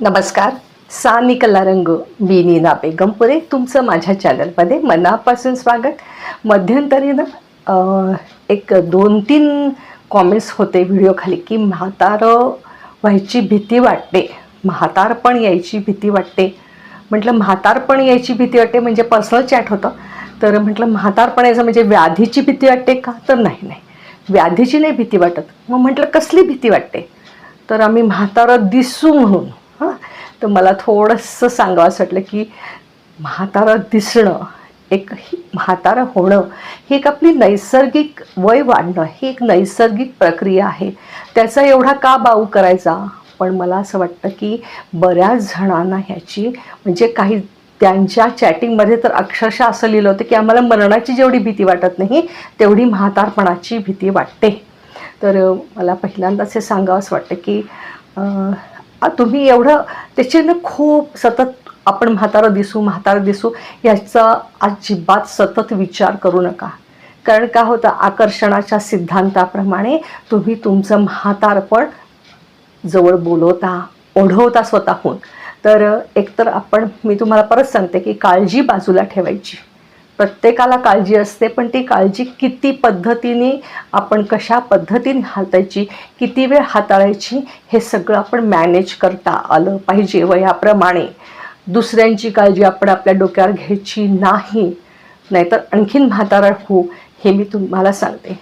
नमस्कार. सानी निकला रंग मी नीना बेगमपुरे. तुमचं माझ्या चॅनलमध्ये मनापासून स्वागत. मध्यंतरी ना एक दोन तीन कॉमेंट्स होते व्हिडिओ खाली की म्हातारं व्हायची भीती वाटते. म्हातारपण यायची भीती वाटते. म्हटलं म्हातारपण यायची भीती वाटते म्हणजे पर्सनल चॅट होतं. तर म्हटलं म्हातारपण यायचं म्हणजे व्याधीची भीती वाटते का? तर नाही नाही. व्याधीची नाही भीती वाटत. मग म्हटलं कसली भीती वाटते? तर आम्ही म्हातारं दिसू म्हणून तर मला थोडंसं सांगावंसं वाटलं की म्हातारं दिसणं एक ही- म्हातारं होणं ही एक आपली नैसर्गिक वय वाढणं ही एक नैसर्गिक प्रक्रिया आहे. त्याचा एवढा का बाऊ करायचा? पण मला असं वाटतं की बऱ्याच जणांना ह्याची म्हणजे काही त्यांच्या चॅटिंगमध्ये तर अक्षरशः असं लिहिलं होतं की आम्हाला मरणाची जेवढी भीती वाटत नाही तेवढी म्हातारपणाची भीती वाटते. तर मला पहिल्यांदाच हे सांगावंसं वाटतं की आ, तुम्ही एवढं त्याचे ना खूप सतत आपण म्हातारं दिसू म्हातारं दिसू याचा अजिबात सतत विचार करू नका. कारण का होतं? आकर्षणाच्या सिद्धांताप्रमाणे तुम्ही तुमचं म्हातारपण जवळ बोलवता ओढवता स्वतःहून. तर एकतर आपण मी तुम्हाला परत सांगते की काळजी बाजूला ठेवायची. प्रत्येकाला काळजी असते पण ती काळजी किती पद्धतीने आपण कशा पद्धतीने हातायची किती वेळ हाताळायची हे सगळं आपण मॅनेज करता आलं पाहिजे वयाप्रमाणे दुसऱ्यांची काळजी आपण आपल्या डोक्यावर घ्यायची नाही. नाहीतर आणखीन म्हातारा होऊ हे मी तुम्हाला सांगते.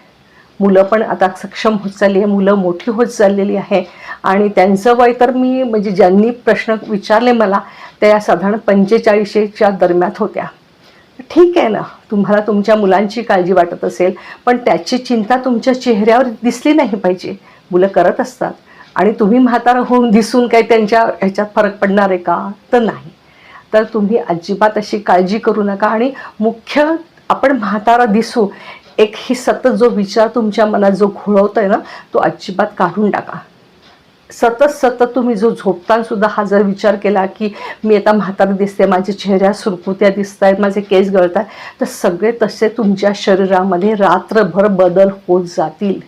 मुलं पण आता सक्षम होत चालली आहे मुलं मोठी होत चाललेली आहे आणि त्यांचं वय तर मी म्हणजे ज्यांनी प्रश्न विचारले मला त्या साधारण पंचेचाळीसच्या दरम्यात होत्या. ठीक आहे ना. तुम्हाला तुमच्या मुलांची काळजी वाटत असेल पण त्याची चिंता तुमच्या चेहऱ्यावर दिसली नाही पाहिजे. मुलं करत असतात. आणि तुम्ही म्हातारा होऊन दिसून काही त्यांच्या ह्याच्यात फरक पडणार आहे का? तर नाही. तर तुम्ही अजिबात अशी काळजी करू नका. आणि मुख्य आपण म्हातारा दिसू एक ही सतत जो विचार तुमच्या मनात जो घोळवतोय ना तो अजिबात काढून टाका. सतत सतत तुम्ही जो झोपताना सुद्धा हा जर विचार केला की मी आता म्हातारी दिसते माझ्या चेहऱ्या सुरकुत्या दिसत आहेत माझे केस गळत आहेत तर सगळे तसे तुमच्या शरीरामध्ये रात्रभर बदल होत जातील.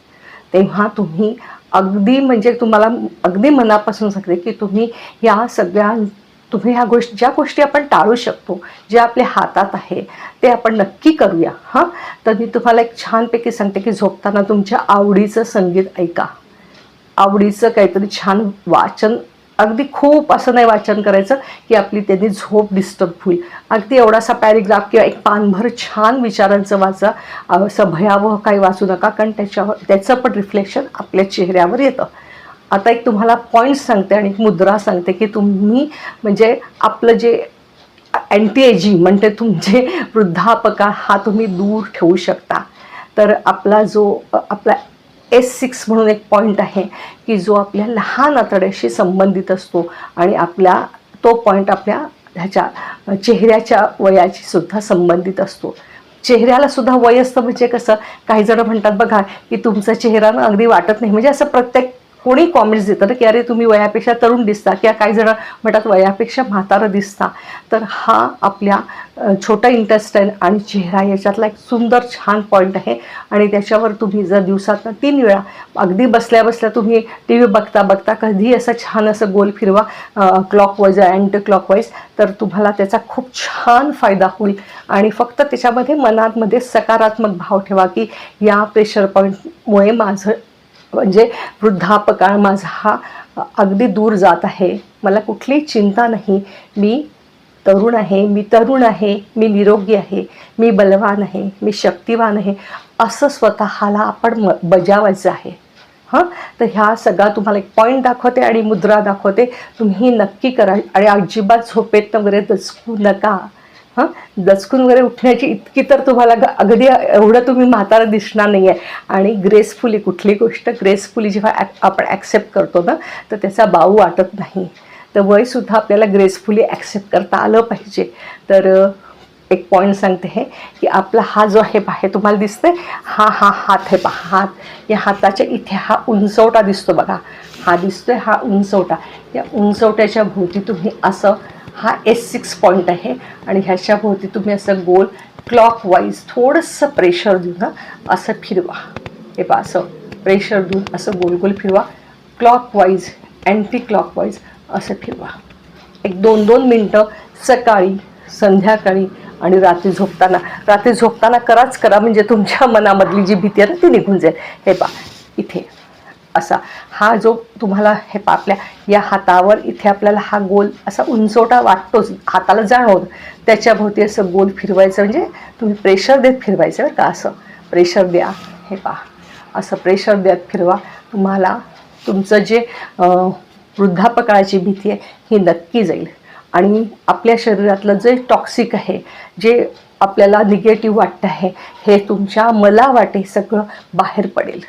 तेव्हा तुम्ही अगदी म्हणजे तुम्हाला अगदी मनापासून सांगते की तुम्ही या सगळ्या तुम्ही ह्या गोष्टी ज्या गोष्टी आपण टाळू शकतो जे आपल्या हातात आहे ते आपण नक्की करूया. हां? तर मी तुम्हाला एक छानपैकी सांगते की झोपताना तुमच्या आवडीचं संगीत ऐका. आवडीचं काहीतरी छान वाचन अगदी खूप असं नाही वाचन करायचं की आपली त्यांनी झोप डिस्टर्ब होईल. अगदी एवढासा पॅरेग्राफ किंवा एक पानभर छान विचारांचं वाचा. असं भयावह काही वाचू नका कारण त्याच्यावर त्याचं पण रिफ्लेक्शन आपल्या चेहऱ्यावर येतं. आता एक तुम्हाला पॉईंट सांगते आणि एक मुद्रा सांगते की तुम्ही म्हणजे आपलं जे अँटी एजिंग म्हणजे तुमचे वृद्धापका हा तुम्ही दूर ठेवू शकता. तर आपला जो आपला एस सिक्स म्हणून एक पॉईंट आहे की जो आपल्या लहान आतड्याशी संबंधित असतो आणि आपल्या तो पॉईंट आपल्या ह्याच्या चेहऱ्याच्या वयाशी सुद्धा संबंधित असतो. चेहऱ्याला सुद्धा वय असतं म्हणजे कसं? काही जण म्हणतात बघा की तुमचा चेहरा ना अगदी वाटत नाही. म्हणजे असं प्रत्येक कोणी कॉमेंट्स देतं ना की अरे तुम्ही वयापेक्षा तरुण दिसता किंवा काही जण म्हणतात वयापेक्षा म्हातारं दिसता. तर हा आपल्या छोटा इंटेस्टाईन आणि चेहरा याच्यातला एक सुंदर छान पॉईंट आहे. आणि त्याच्यावर तुम्ही जर दिवसातनं तीन वेळा अगदी बसल्या बसल्या तुम्ही टी व्ही बघता बघता कधी असं छान असं गोल फिरवा क्लॉकवाईज अँटी क्लॉकवाईज तर तुम्हाला त्याचा खूप छान फायदा होईल. आणि फक्त त्याच्यामध्ये मनामध्ये सकारात्मक भाव ठेवा की या प्रेशर पॉईंटमुळे माझं म्हणजे वृद्धापकाळ माझा हा अगदी दूर जात आहे. मला कुठलीही चिंता नाही. मी तरुण आहे मी तरुण आहे मी निरोगी आहे मी बलवान आहे मी शक्तिवान आहे. असं स्वतःला आपण म बजावायचं आहे. हां? तर ह्या सगळा तुम्हाला एक पॉईंट दाखवते आणि मुद्रा दाखवते. तुम्ही नक्की करा आणि अजिबात झोपेत वगैरे दचकू नका. हां? दचकून वगैरे उठण्याची इतकी तर तुम्हाला ग- अगदी एवढं तुम्ही म्हातारा दिसणार नाही आहे आणि ग्रेसफुली कुठली गोष्ट ग्रेसफुली जेव्हा ॲ आपण ॲक्सेप्ट करतो ना तर त्याचा बाऊ वाटत नाही. तर वयसुद्धा आपल्याला ग्रेसफुली ॲक्सेप्ट करता आलं पाहिजे. तर एक पॉईंट सांगते हे की आपला हा जो आहे बाहेर तुम्हाला दिसते हा हा हात आहे पहा हात. या हाताच्या इथे हा उंचवटा दिसतो बघा. हा दिसतोय हा उंचवटा. या उंचवट्याच्या भोवती तुम्ही असं हा एस सिक्स पॉईंट आहे. आणि ह्याच्या भोवती तुम्ही असं गोल क्लॉक वाईज थोडंसं प्रेशर देऊन ना असं फिरवा. हे पहा असं प्रेशर देऊन असं गोल गोल फिरवा. क्लॉक वाईज अँटी क्लॉकवाईज असं फिरवा. एक दोन दोन मिनटं सकाळी संध्याकाळी आणि रात्री झोपताना रात्री झोपताना कराच करा म्हणजे तुमच्या मनामधली जी भीती आहे ना ती निघून जाईल. हे पा इथे. असा हा जो तुम्हाला हे पा आपल्या या हातावर इथे आपल्याला हा गोल असा उंचवटा वाटतोच हाताला जाणवत त्याच्याभोवती असं गोल फिरवायचं म्हणजे तुम्ही प्रेशर देत फिरवायचं बरं का असं. प्रेशर द्या हे पहा. असं प्रेशर देत फिरवा. तुम्हाला तुमचं जे वृद्धापकाळाची भीती आहे ही नक्की जाईल. आणि आपल्या शरीरातलं जे टॉक्सिक आहे जे आपल्याला निगेटिव्ह वाटतं आहे हे तुमच्या मला वाटे सगळं बाहेर पडेल.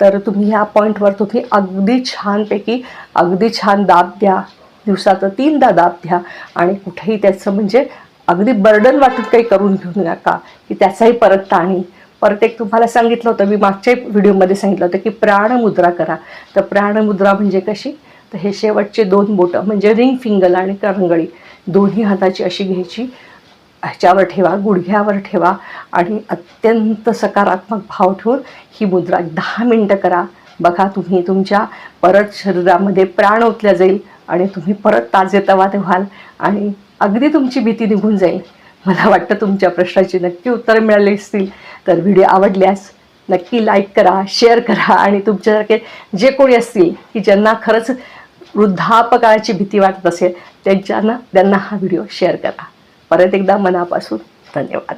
तर तुम्ही ह्या पॉईंटवर तुम्ही अगदी छानपैकी अगदी छान दाब द्या. दिवसाचं तीनदा दाब द्या. आणि कुठेही त्याचं म्हणजे अगदी बर्डन वाटून काही करून घेऊ नका की त्याचाही परत ताणी. परत एक तुम्हाला सांगितलं होतं मी मागच्या व्हिडिओमध्ये सांगितलं होतं की प्राणमुद्रा करा. तर प्राणमुद्रा म्हणजे कशी? तर हे शेवटचे दोन बोटं म्हणजे रिंग फिंगल आणि करंगळी दोन्ही हाताची अशी घ्यायची. ह्याच्यावर ठेवा गुडघ्यावर ठेवा आणि अत्यंत सकारात्मक भाव ठेवून ही मुद्रा दहा मिनटं करा. बघा तुम्ही तुमच्या परत शरीरामध्ये प्राण ओतल्या जाईल आणि तुम्ही परत ताजेतवाने व्हाल आणि अगदी तुमची भीती निघून जाईल. मला वाटतं तुमच्या प्रश्नाची नक्की उत्तरं मिळाली असतील. तर व्हिडिओ आवडल्यास नक्की लाईक करा शेअर करा आणि तुमच्यासारखे जे कोणी असतील की ज्यांना खरंच वृद्धापकाळाची भीती वाटत असेल त्यांच्यानं त्यांना हा व्हिडिओ शेअर करा. परत एकदा मनापासून धन्यवाद.